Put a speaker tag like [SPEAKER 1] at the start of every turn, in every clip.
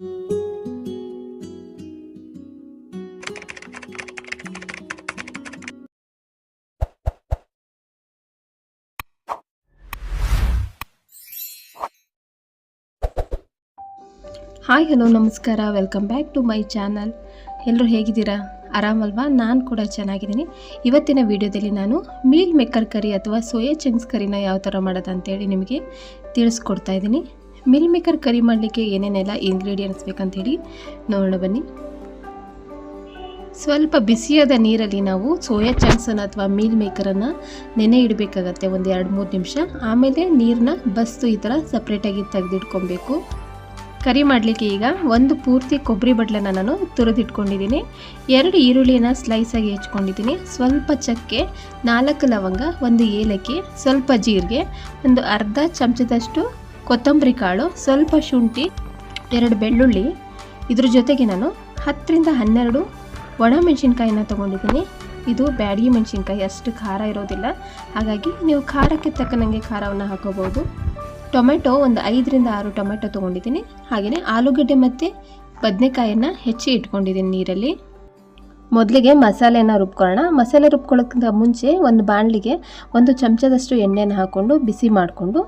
[SPEAKER 1] Hi hello ನಮಸ್ಕಾರ. Welcome back to my channel ಎಲ್ಲರೂ ಹೇಗಿದ್ದೀರಾ? ಆರಾಮಲ್ವಾ? ನಾನು ಕೂಡ ಚೆನ್ನಾಗಿದ್ದೀನಿ. ಇವತ್ತಿನ ವಿಡಿಯೋದಲ್ಲಿ ನಾನು ಮೀಲ್ ಮೇಕರ್ ಕರಿ ಅಥವಾ ಸೋಯಾ ಚಂಕ್ಸ್ ಕರಿನ ಯಾವ ಥರ ಮಾಡೋದಂತೇಳಿ ನಿಮಗೆ ತಿಳಿಸ್ಕೊಡ್ತಾ ಇದ್ದೀನಿ. ಮೀಲ್ ಮೇಕರ್ ಕರಿ ಮಾಡಲಿಕ್ಕೆ ಏನೇನೆಲ್ಲ ಇಂಗ್ರೀಡಿಯೆಂಟ್ಸ್ ಬೇಕಂತೇಳಿ ನೋಡೋಣ ಬನ್ನಿ. ಸ್ವಲ್ಪ ಬಿಸಿಯಾದ ನೀರಲ್ಲಿ ನಾವು ಸೋಯಾ ಚಂಕ್ಸನ್ನು ಅಥವಾ ಮೀಲ್ ಮೇಕರನ್ನು ನೆನೆ ಇಡಬೇಕಾಗತ್ತೆ ಒಂದು ಎರಡು ಮೂರು ನಿಮಿಷ. ಆಮೇಲೆ ನೀರನ್ನ ಬಸ್ತು ಈ ಥರ ಸಪ್ರೇಟಾಗಿ ತೆಗೆದಿಟ್ಕೊಬೇಕು. ಕರಿ ಮಾಡಲಿಕ್ಕೆ ಈಗ ಒಂದು ಪೂರ್ತಿ ಕೊಬ್ಬರಿ ಬಟ್ಲನ್ನು ನಾನು ತುರಿದಿಟ್ಕೊಂಡಿದ್ದೀನಿ. ಎರಡು ಈರುಳ್ಳಿನ ಸ್ಲೈಸಾಗಿ ಹೆಚ್ಕೊಂಡಿದ್ದೀನಿ. ಸ್ವಲ್ಪ ಚಕ್ಕೆ, ನಾಲ್ಕು ಲವಂಗ, ಒಂದು ಏಲಕ್ಕಿ, ಸ್ವಲ್ಪ ಜೀರಿಗೆ, ಒಂದು ಅರ್ಧ ಚಮಚದಷ್ಟು ಕೊತ್ತಂಬರಿ ಕಾಳು, ಸ್ವಲ್ಪ ಶುಂಠಿ, ಎರಡು ಬೆಳ್ಳುಳ್ಳಿ. ಇದ್ರ ಜೊತೆಗೆ ನಾನು ಹತ್ತರಿಂದ ಹನ್ನೆರಡು ಒಣ ಮೆಣಸಿನ್ಕಾಯಿನ ತೊಗೊಂಡಿದ್ದೀನಿ. ಇದು ಬ್ಯಾಡಗಿ ಮೆಣಸಿನ್ಕಾಯಿ, ಅಷ್ಟು ಖಾರ ಇರೋದಿಲ್ಲ. ಹಾಗಾಗಿ ನೀವು ಖಾರಕ್ಕೆ ತಕ್ಕನಂಗೆ ಖಾರವನ್ನು ಹಾಕೋಬೋದು ಟೊಮೆಟೊ ಒಂದು ಐದರಿಂದ ಆರು ಟೊಮೆಟೊ ತೊಗೊಂಡಿದ್ದೀನಿ. ಹಾಗೆಯೇ ಆಲೂಗಡ್ಡೆ ಮತ್ತು ಬದನೆಕಾಯನ್ನು ಹೆಚ್ಚಿ ಇಟ್ಕೊಂಡಿದ್ದೀನಿ ನೀರಲ್ಲಿ. ಮೊದಲಿಗೆ ಮಸಾಲೆನ ರುಬ್ಕೊಳ್ಳೋಣ. ಮಸಾಲೆ ರುಬ್ಕೊಳ್ಳೋಕ್ಕಿಂತ ಮುಂಚೆ ಒಂದು ಬಾಣಲಿಗೆ ಒಂದು ಚಮಚದಷ್ಟು ಎಣ್ಣೆನ ಹಾಕ್ಕೊಂಡು ಬಿಸಿ ಮಾಡಿಕೊಂಡು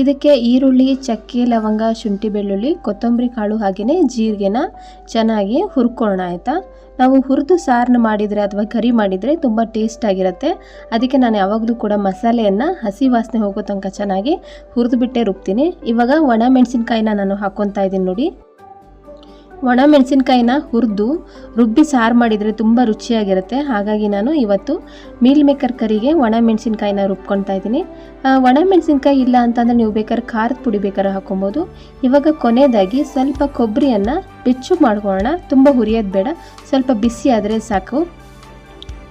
[SPEAKER 1] ಇದಕ್ಕೆ ಈರುಳ್ಳಿ, ಚಕ್ಕೆ, ಲವಂಗ, ಶುಂಠಿ, ಬೆಳ್ಳುಳ್ಳಿ, ಕೊತ್ತಂಬರಿ ಕಾಳು ಹಾಗೆಯೇ ಜೀರಿಗೆನ ಚೆನ್ನಾಗಿ ಹುರ್ಕೊಳ್ಳೋಣ ಆಯಿತಾ? ನಾವು ಹುರಿದು ಸಾರನ್ನ ಮಾಡಿದರೆ ಅಥವಾ ಕರಿ ಮಾಡಿದರೆ ತುಂಬ ಟೇಸ್ಟ್ ಆಗಿರುತ್ತೆ. ಅದಕ್ಕೆ ನಾನು ಯಾವಾಗಲೂ ಕೂಡ ಮಸಾಲೆಯನ್ನು ಹಸಿ ವಾಸನೆ ಹೋಗೋ ತನಕ ಚೆನ್ನಾಗಿ ಹುರಿದು ಬಿಟ್ಟೆ ರುಬ್ತೀನಿ. ಇವಾಗ ಒಣ ಮೆಣಸಿನ್ಕಾಯಿನ ನಾನು ಹಾಕ್ಕೊತಾ ಇದ್ದೀನಿ ನೋಡಿ. ಒಣ ಮೆಣಸಿನ್ಕಾಯಿನ ಹುರಿದು ರುಬ್ಬಿ ಸಾರು ಮಾಡಿದರೆ ತುಂಬ ರುಚಿಯಾಗಿರುತ್ತೆ. ಹಾಗಾಗಿ ನಾನು ಇವತ್ತು ಮೀಲ್ ಮೇಕರ್ ಕರಿಗೆ ಒಣ ಮೆಣಸಿನ್ಕಾಯಿನ ರುಬ್ಕೊಳ್ತಾ ಇದ್ದೀನಿ. ಒಣ ಮೆಣಸಿನ್ಕಾಯಿ ಇಲ್ಲ ಅಂತಂದರೆ ನೀವು ಬೇಕಾದ್ರೆ ಖಾರದ ಪುಡಿ ಬೇಕಾದ್ರೆ ಹಾಕೊಬೋದು. ಇವಾಗ ಕೊನೆಯದಾಗಿ ಸ್ವಲ್ಪ ಕೊಬ್ಬರಿಯನ್ನು ಬೆಚ್ಚು ಮಾಡ್ಕೊಳ್ಳೋಣ. ತುಂಬ ಹುರಿಯೋದು ಬೇಡ. ಸ್ವಲ್ಪ ಬಿಸಿ ಆದರೆ ಸಾಕು.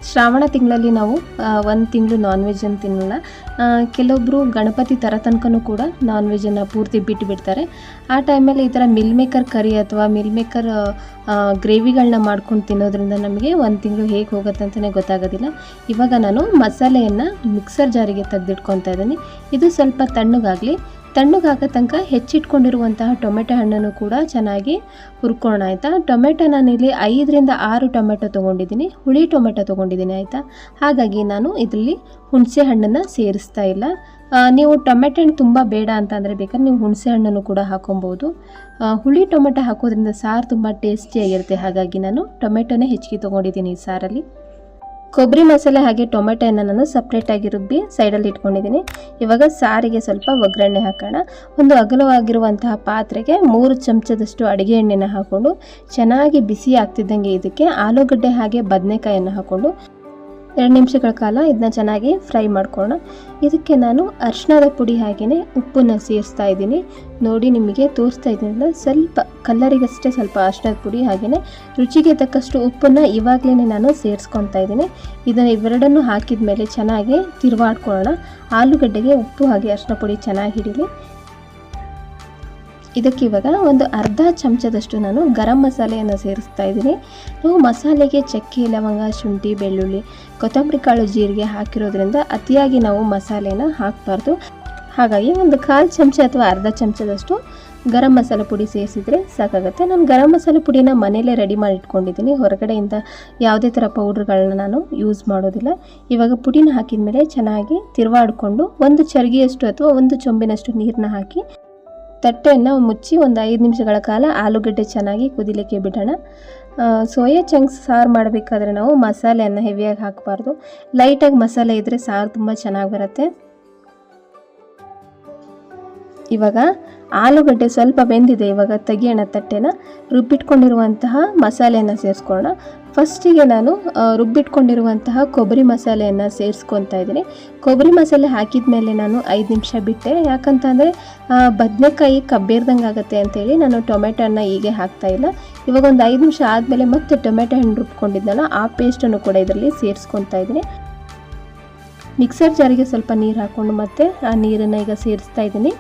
[SPEAKER 1] ಶ್ರಾವಣ ತಿಂಗಳಲ್ಲಿ ನಾವು ಒಂದು ತಿಂಗಳು ನಾನ್ ಅನ್ನು ತಿನ್ನೋಣ ಕೆಲವೊಬ್ಬರು ಗಣಪತಿ ಥರ ತನಕನೂ ಕೂಡ ನಾನ್ ವೆಜ್ಜನ್ನು ಪೂರ್ತಿ ಬಿಟ್ಟು ಬಿಡ್ತಾರೆ ಆ ಟೈಮಲ್ಲಿ ಈ ಥರ ಮಿಲ್ ಮೇಕರ್ ಕರಿ ಅಥವಾ ಮಿಲ್ ಮೇಕರ್ ಗ್ರೇವಿಗಳನ್ನ ಮಾಡ್ಕೊಂಡು ತಿನ್ನೋದ್ರಿಂದ ನಮಗೆ ಒಂದು ತಿಂಗಳು ಹೇಗೆ ಹೋಗುತ್ತೆ ಅಂತಲೇ ಗೊತ್ತಾಗೋದಿಲ್ಲ. ಇವಾಗ ನಾನು ಮಸಾಲೆಯನ್ನು ಮಿಕ್ಸರ್ ಜಾರಿಗೆ ತೆಗೆದಿಟ್ಕೊತಾ ಇದ್ದೀನಿ. ಇದು ಸ್ವಲ್ಪ ತಣ್ಣಗಾಗಲಿ. ತಣ್ಣಗಾಗೋ ತನಕ ಹೆಚ್ಚಿಟ್ಕೊಂಡಿರುವಂತಹ ಟೊಮೆಟೊ ಹಣ್ಣನ್ನು ಕೂಡ ಚೆನ್ನಾಗಿ ಹುರ್ಕೋಣ ಆಯಿತಾ? ಟೊಮೆಟೊ ನಾನಿಲ್ಲಿ ಐದರಿಂದ ಆರು ಟೊಮೆಟೊ ತೊಗೊಂಡಿದ್ದೀನಿ. ಹುಳಿ ಟೊಮೆಟೊ ತೊಗೊಂಡಿದ್ದೀನಿ, ಆಯಿತಾ? ಹಾಗಾಗಿ ನಾನು ಇದರಲ್ಲಿ ಹುಣಸೆ ಹಣ್ಣನ್ನು ಸೇರಿಸ್ತಾ ಇಲ್ಲ. ನೀವು ಟೊಮೆಟೊ ಹಣ್ಣು ತುಂಬ ಬೇಡ ಅಂತ ಅಂದರೆ ಬೇಕಾದ್ರೆ ನೀವು ಹುಣಸೆ ಹಣ್ಣನ್ನು ಕೂಡ ಹಾಕೊಬೋದು. ಹುಳಿ ಟೊಮೆಟೊ ಹಾಕೋದ್ರಿಂದ ಸಾರು ತುಂಬ ಟೇಸ್ಟಿಯಾಗಿರುತ್ತೆ ಹಾಗಾಗಿ ನಾನು ಟೊಮೆಟೊನೇ ಹೆಚ್ಚಿಗೆ ತೊಗೊಂಡಿದ್ದೀನಿ ಈ ಸಾರಲ್ಲಿ. ಕೊಬ್ಬರಿ ಮಸಾಲೆ ಹಾಗೆ ಟೊಮೆಟೊನ ನಾನು ಸಪ್ರೇಟಾಗಿ ರುಬ್ಬಿ ಸೈಡಲ್ಲಿ ಇಟ್ಕೊಂಡಿದ್ದೀನಿ. ಇವಾಗ ಸಾರಿಗೆ ಸ್ವಲ್ಪ ಒಗ್ಗರಣೆ ಹಾಕೋಣ. ಒಂದು ಅಗಲವಾಗಿರುವಂತಹ ಪಾತ್ರೆಗೆ ಮೂರು ಚಮಚದಷ್ಟು ಅಡುಗೆ ಎಣ್ಣೆನ ಹಾಕ್ಕೊಂಡು ಚೆನ್ನಾಗಿ ಬಿಸಿ ಆಗ್ತಿದ್ದಂಗೆ ಇದಕ್ಕೆ ಆಲೂಗಡ್ಡೆ ಹಾಗೆ ಬದನೆಕಾಯನ್ನು ಹಾಕ್ಕೊಂಡು ಎರಡು ನಿಮಿಷಗಳ ಕಾಲ ಇದನ್ನ ಚೆನ್ನಾಗಿ ಫ್ರೈ ಮಾಡ್ಕೊಳ್ಳೋಣ. ಇದಕ್ಕೆ ನಾನು ಅರಿಶಿಣದ ಪುಡಿ ಹಾಗೆಯೇ ಉಪ್ಪನ್ನು ಸೇರಿಸ್ತಾ ಇದ್ದೀನಿ. ನೋಡಿ ನಿಮಗೆ ತೋರಿಸ್ತಾ ಇದ್ದೀನಲ್ಲ ಸ್ವಲ್ಪ ಕಲ್ಲರಿಗಷ್ಟೇ ಸ್ವಲ್ಪ ಅರಿಶಿಣದ ಪುಡಿ ಹಾಗೆಯೇ ರುಚಿಗೆ ತಕ್ಕಷ್ಟು ಉಪ್ಪನ್ನು ಇವಾಗಲೇ ನಾನು ಸೇರಿಸ್ಕೊತಾ ಇದ್ದೀನಿ. ಇದನ್ನು ಇವೆರಡನ್ನು ಹಾಕಿದ ಮೇಲೆ ಚೆನ್ನಾಗಿ ತಿರುವಾಡ್ಕೊಳ್ಳೋಣ. ಆಲೂಗಡ್ಡೆಗೆ ಉಪ್ಪು ಹಾಗೆ ಅರಿಶಿನ ಪುಡಿ ಚೆನ್ನಾಗಿ ಹಿಡೀಲಿ. ಇದಕ್ಕೆ ಇವಾಗ ಒಂದು ಅರ್ಧ ಚಮಚದಷ್ಟು ನಾನು ಗರಂ ಮಸಾಲೆಯನ್ನು ಸೇರಿಸ್ತಾ ಇದ್ದೀನಿ. ನಾವು ಮಸಾಲೆಗೆ ಚಕ್ಕೆ, ಲವಂಗ, ಶುಂಠಿ, ಬೆಳ್ಳುಳ್ಳಿ, ಕೊತ್ತಂಬರಿ ಕಾಳು, ಜೀರಿಗೆ ಹಾಕಿರೋದ್ರಿಂದ ಅತಿಯಾಗಿ ನಾವು ಮಸಾಲೆನ ಹಾಕಬಾರ್ದು. ಹಾಗಾಗಿ ಒಂದು ಕಾಲು ಚಮಚ ಅಥವಾ ಅರ್ಧ ಚಮಚದಷ್ಟು ಗರಂ ಮಸಾಲೆ ಪುಡಿ ಸೇರಿಸಿದರೆ ಸಾಕಾಗುತ್ತೆ. ನಾನು ಗರಂ ಮಸಾಲೆ ಪುಡಿನ ಮನೆಯಲ್ಲೇ ರೆಡಿ ಮಾಡಿ ಇಟ್ಕೊಂಡಿದ್ದೀನಿ. ಹೊರಗಡೆಯಿಂದ ಯಾವುದೇ ಥರ ಪೌಡ್ರ್ಗಳನ್ನ ನಾನು ಯೂಸ್ ಮಾಡೋದಿಲ್ಲ. ಇವಾಗ ಪುಡಿನ ಹಾಕಿದ ಮೇಲೆ ಚೆನ್ನಾಗಿ ತಿರುವಾಡಿಕೊಂಡು ಒಂದು ಚರ್ಗಿಯಷ್ಟು ಅಥವಾ ಒಂದು ಚೊಂಬಿನಷ್ಟು ನೀರನ್ನ ಹಾಕಿ ತಟ್ಟೆಯನ್ನು ಮುಚ್ಚಿ ಒಂದು ಐದು ನಿಮಿಷಗಳ ಕಾಲ ಆಲೂಗಡ್ಡೆ ಚೆನ್ನಾಗಿ ಕುದಿಲಿಕ್ಕೆ ಬಿಡೋಣ. ಸೋಯಾ ಚಂಕ್ಸ್ ಸಾರು ಮಾಡಬೇಕಾದ್ರೆ ನಾವು ಮಸಾಲೆಯನ್ನು ಹೆವಿಯಾಗಿ ಹಾಕಬಾರ್ದು. ಲೈಟಾಗಿ ಮಸಾಲೆ ಇದ್ದರೆ ಸಾರು ತುಂಬ ಚೆನ್ನಾಗಿ ಬರುತ್ತೆ. ಇವಾಗ ಆಲೂಗಡ್ಡೆ ಸ್ವಲ್ಪ ಬೆಂದಿದೆ, ಇವಾಗ ತೆಗಿಯೋಣ ತಟ್ಟೆನ. ರುಬ್ಬಿಟ್ಕೊಂಡಿರುವಂತಹ ಮಸಾಲೆಯನ್ನು ಸೇರಿಸ್ಕೊಳ್ಳೋಣ. ಫಸ್ಟಿಗೆ ನಾನು ರುಬ್ಬಿಟ್ಕೊಂಡಿರುವಂತಹ ಕೊಬ್ಬರಿ ಮಸಾಲೆಯನ್ನು ಸೇರಿಸ್ಕೊತಾ ಇದ್ದೀನಿ. ಕೊಬ್ಬರಿ ಮಸಾಲೆ ಹಾಕಿದ ಮೇಲೆ ನಾನು ಐದು ನಿಮಿಷ ಬಿಟ್ಟೆ. ಯಾಕಂತಂದರೆ ಬದನೆಕಾಯಿ ಕಬ್ಬೇರ್ದಂಗೆ ಆಗುತ್ತೆ ಅಂತೇಳಿ ನಾನು ಟೊಮೆಟೊನ ಹೀಗೆ ಹಾಕ್ತಾ ಇಲ್ಲ. ಇವಾಗ ಒಂದು ಐದು ನಿಮಿಷ ಆದಮೇಲೆ ಮತ್ತೆ ಟೊಮೆಟೊ ಹಣ್ಣು ರುಬ್ಕೊಂಡಿದ್ದಲ್ಲ ಆ ಪೇಸ್ಟನ್ನು ಕೂಡ ಇದರಲ್ಲಿ ಸೇರಿಸ್ಕೊತಾ ಇದ್ದೀನಿ. ಮಿಕ್ಸರ್ ಜಾರಿಗೆ ಸ್ವಲ್ಪ ನೀರು ಹಾಕ್ಕೊಂಡು ಮತ್ತೆ ಆ ನೀರನ್ನು ಈಗ ಸೇರಿಸ್ತಾ ಇದ್ದೀನಿ.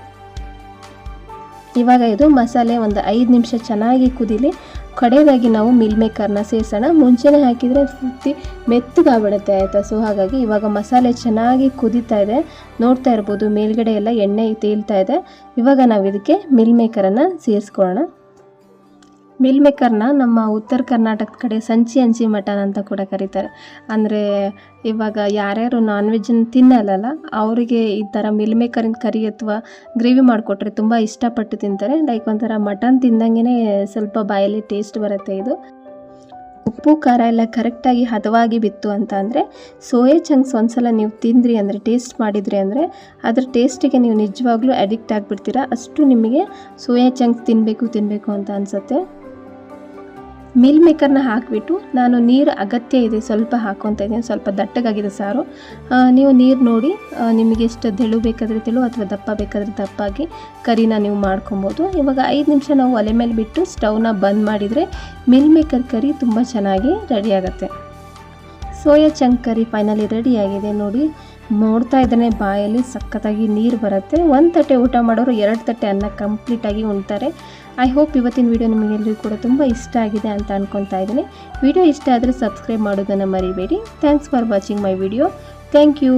[SPEAKER 1] ಇವಾಗ ಇದು ಮಸಾಲೆ ಒಂದು ಐದು ನಿಮಿಷ ಚೆನ್ನಾಗಿ ಕುದಿಲಿ. ಕಡೆಯದಾಗಿ ನಾವು ಮಿಲ್ ಮೇಕರ್ನ ಸೇರಿಸೋಣ. ಮುಂಚೆನೇ ಹಾಕಿದರೆ ಪೂರ್ತಿ ಮೆತ್ತಗಾಗ್ಬಿಡುತ್ತೆ ಆಯಿತಾ? ಸೊ ಹಾಗಾಗಿ ಇವಾಗ ಮಸಾಲೆ ಚೆನ್ನಾಗಿ ಕುದೀತಾ ಇದೆ. ನೋಡ್ತಾ ಇರ್ಬೋದು ಮೇಲ್ಗಡೆ ಎಲ್ಲ ಎಣ್ಣೆ ತೇಲ್ತಾ ಇದೆ. ಇವಾಗ ನಾವು ಇದಕ್ಕೆ ಮಿಲ್ ಮೇಕರನ್ನು ಸೇರಿಸ್ಕೊಳ್ಳೋಣ. ಮಿಲ್ ಮೇಕರ್ನ ನಮ್ಮ ಉತ್ತರ ಕರ್ನಾಟಕದ ಕಡೆ ಸಂಚಿ ಹಂಚಿ ಮಟನ್ ಅಂತ ಕೂಡ ಕರೀತಾರೆ. ಅಂದರೆ ಇವಾಗ ಯಾರ್ಯಾರು ನಾನ್ ವೆಜ್ನ ತಿನ್ನಲ್ಲಲ್ಲ, ಅವರಿಗೆ ಈ ಥರ ಮಿಲ್ ಮೇಕರಿನ ಕರಿ ಅಥವಾ ಗ್ರೇವಿ ಮಾಡಿಕೊಟ್ರೆ ತುಂಬ ಇಷ್ಟಪಟ್ಟು ತಿಂತಾರೆ. ಲೈಕ್ ಒಂಥರ ಮಟನ್ ತಿಂದಂಗೆ ಸ್ವಲ್ಪ ಬಾಯಲ್ಲಿ ಟೇಸ್ಟ್ ಬರುತ್ತೆ ಇದು. ಉಪ್ಪು, ಖಾರ ಎಲ್ಲ ಕರೆಕ್ಟಾಗಿ ಹದವಾಗಿ ಬಿತ್ತು ಅಂತ ಅಂದರೆ ಸೋಯಾ ಚಂಕ್ಸ್ ಒಂದ್ಸಲ ನೀವು ತಿಂದ್ರಿ ಅಂದರೆ ಟೇಸ್ಟ್ ಮಾಡಿದ್ರಿ ಅಂದರೆ ಅದ್ರ ಟೇಸ್ಟಿಗೆ ನೀವು ನಿಜವಾಗ್ಲೂ ಅಡಿಕ್ಟ್ ಆಗಿಬಿಡ್ತೀರಾ. ಅಷ್ಟು ನಿಮಗೆ ಸೋಯಾ ಚಂಕ್ಸ್ ತಿನ್ನಬೇಕು ತಿನ್ನಬೇಕು ಅಂತ ಅನಿಸುತ್ತೆ. ಮಿಲ್ ಮೇಕರ್ನ ಹಾಕಿಬಿಟ್ಟು ನಾನು ನೀರು ಅಗತ್ಯ ಇದೆ, ಸ್ವಲ್ಪ ಹಾಕ್ಕೊತಾ ಇದ್ದೀನಿ, ಸ್ವಲ್ಪ ದಟ್ಟಗಾಗಿದೆ ಸಾರು. ನೀವು ನೀರು ನೋಡಿ ನಿಮಗೆ ಎಷ್ಟು ತೆಳು ಬೇಕಾದರೆ ತೆಳು ಅಥವಾ ದಪ್ಪ ಬೇಕಾದರೆ ದಪ್ಪಾಗಿ ಕರಿನ ನೀವು ಮಾಡ್ಕೊಬೋದು. ಇವಾಗ ಐದು ನಿಮಿಷ ನಾವು ಒಲೆ ಮೇಲೆ ಬಿಟ್ಟು ಸ್ಟವ್ನ ಬಂದ್ ಮಾಡಿದರೆ ಮಿಲ್ ಮೇಕರ್ ಕರಿ ತುಂಬ ಚೆನ್ನಾಗಿ ರೆಡಿ ಆಗುತ್ತೆ. Soya chunk curry finally ready ಆಗಿದೆ ನೋಡಿ. ನೋಡ್ತಾ ಇದ್ದಾನೆ, ಬಾಯಲ್ಲಿ ಸಖತ್ತಾಗಿ ನೀರು ಬರುತ್ತೆ. ಒಂದು ತಟ್ಟೆ ಊಟ ಮಾಡೋರು ಎರಡು ತಟ್ಟೆ ಅನ್ನ ಕಂಪ್ಲೀಟಾಗಿ ಉಣ್ತಾರೆ. ಐ ಹೋಪ್ ಇವತ್ತಿನ ವಿಡಿಯೋ ನಿಮಗೆಲ್ಲರಿಗೂ ಕೂಡ ತುಂಬ ಇಷ್ಟ ಆಗಿದೆ ಅಂತ ಅಂದ್ಕೊತಾ ಇದ್ದೀನಿ. ವಿಡಿಯೋ ಇಷ್ಟ ಆದರೆ ಸಬ್ಸ್ಕ್ರೈಬ್ ಮಾಡೋದನ್ನು ಮರಿಬೇಡಿ. Thanks for watching my video thank you